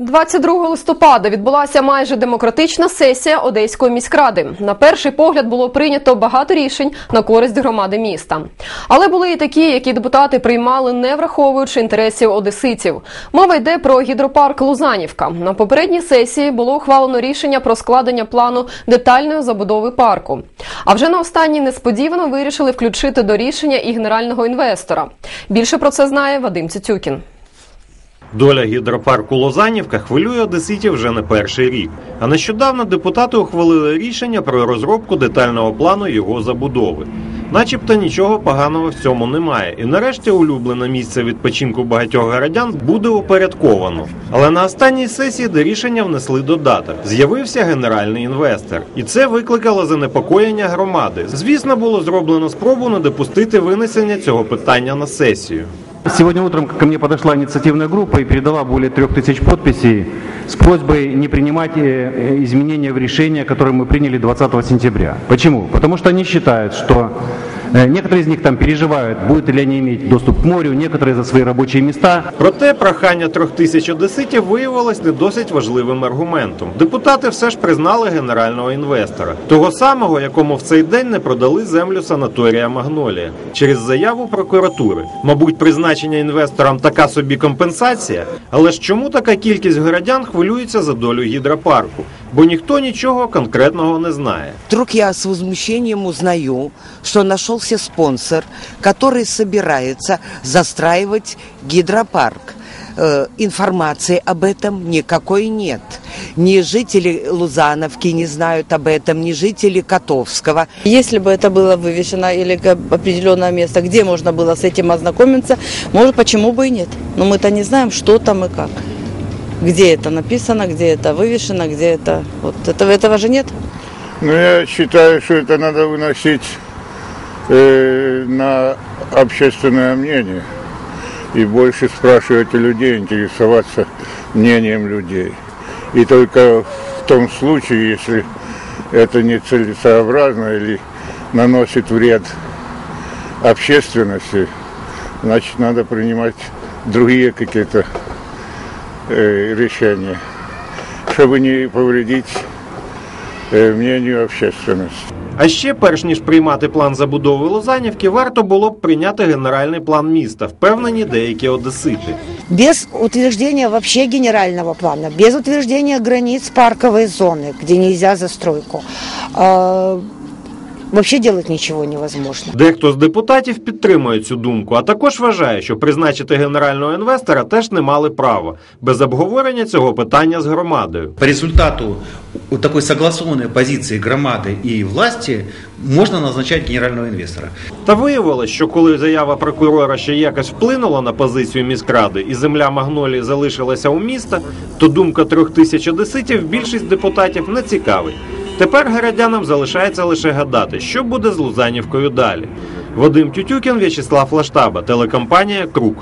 22 листопада відбулася майже демократична сесія Одеської міськради. На перший погляд було прийнято багато рішень на користь громади міста. Але були і такі, які депутати приймали, не враховуючи інтересів одеситів. Мова йде про гідропарк Лузанівка. На попередній сесії було ухвалено рішення про складення плану детальної забудови парку. А вже на останній несподівано вирішили включити до рішення і генерального інвестора. Більше про це знає Вадим Цюцюкін. Доля гідропарку Лозанівка хвилює одеситів вже не перший рік. А нещодавно депутати ухвалили рішення про розробку детального плану його забудови. Начебто нічого поганого в цьому немає, і нарешті улюблене місце відпочинку багатьох городян буде упорядковано. Але на останній сесії до рішення внесли додаток. З'явився генеральний інвестор, і це викликало занепокоєння громади. Звісно, було зроблено спробу не допустити винесення цього питання на сесію. Сегодня утром ко мне подошла инициативная группа и передала более трех тысяч подписей с просьбой не принимать э, изменения в решение, которое мы приняли 20 сентября. Почему? Потому что они считают, что некоторые из них там переживают, будут ли они иметь доступ к морю, некоторые за свои рабочие места. Проте прохання трьох тисяч одеситів виявилось не досить важливим аргументом. Депутати все ж признали генерального інвестора, того самого, якому в цей день не продали землю санаторія Магнолія через заяву прокуратури. Мабуть, призначення інвесторам така собі компенсація. Але ж чому така кількість городян хвилюється за долю гідропарку? Бо ніхто нічого конкретного не знає. Вдруг я с возмущением узнаю, что нашелся спонсор, который собирается застраивать гидропарк. Э, информации об этом никакой нет. Ни жители Лузановки не знают об этом, ни жители Котовского. Если бы это было вывешено или определенное место, где можно было с этим ознакомиться, может, почему бы и нет. Но мы-то не знаем, что там и как. Где это написано, где это вывешено, где это... Вот этого, этого же нет. Ну, я считаю, что это надо выносить э, на общественное мнение и больше спрашивать у людей, интересоваться мнением людей. И только в том случае, если это нецелесообразно или наносит вред общественности, значит, надо принимать другие какие-то э, решения, чтобы не повредить э, мнению общественности. А ще, перш ніж приймати план забудови Лозанівки, варто було б прийняти генеральний план міста, впевнені деякі одесити. без утвердження вообще генерального плану, без утвердження границ зони, де не нельзя застройку, вообще делать ничего невозможно. Дехто з депутатів підтримує цю думку, а також вважає, що призначити генерального інвестора теж не мали права без обговорення цього питання з громадою. По результату вот такой согласованной позиции громады и власти можно назначать генерального инвестора. Та виявилось, що коли заява прокурора ще якось вплинула на позицію міськради і земля Магнолії залишилася у міста, то думка трьох тисяч одеситів більшість депутатів не цікавить. Тепер городянам залишається лише гадати, що буде з Лузанівкою далі. Вадим Тютюкін, В'ячеслав Лаштаба, телекомпанія Круг.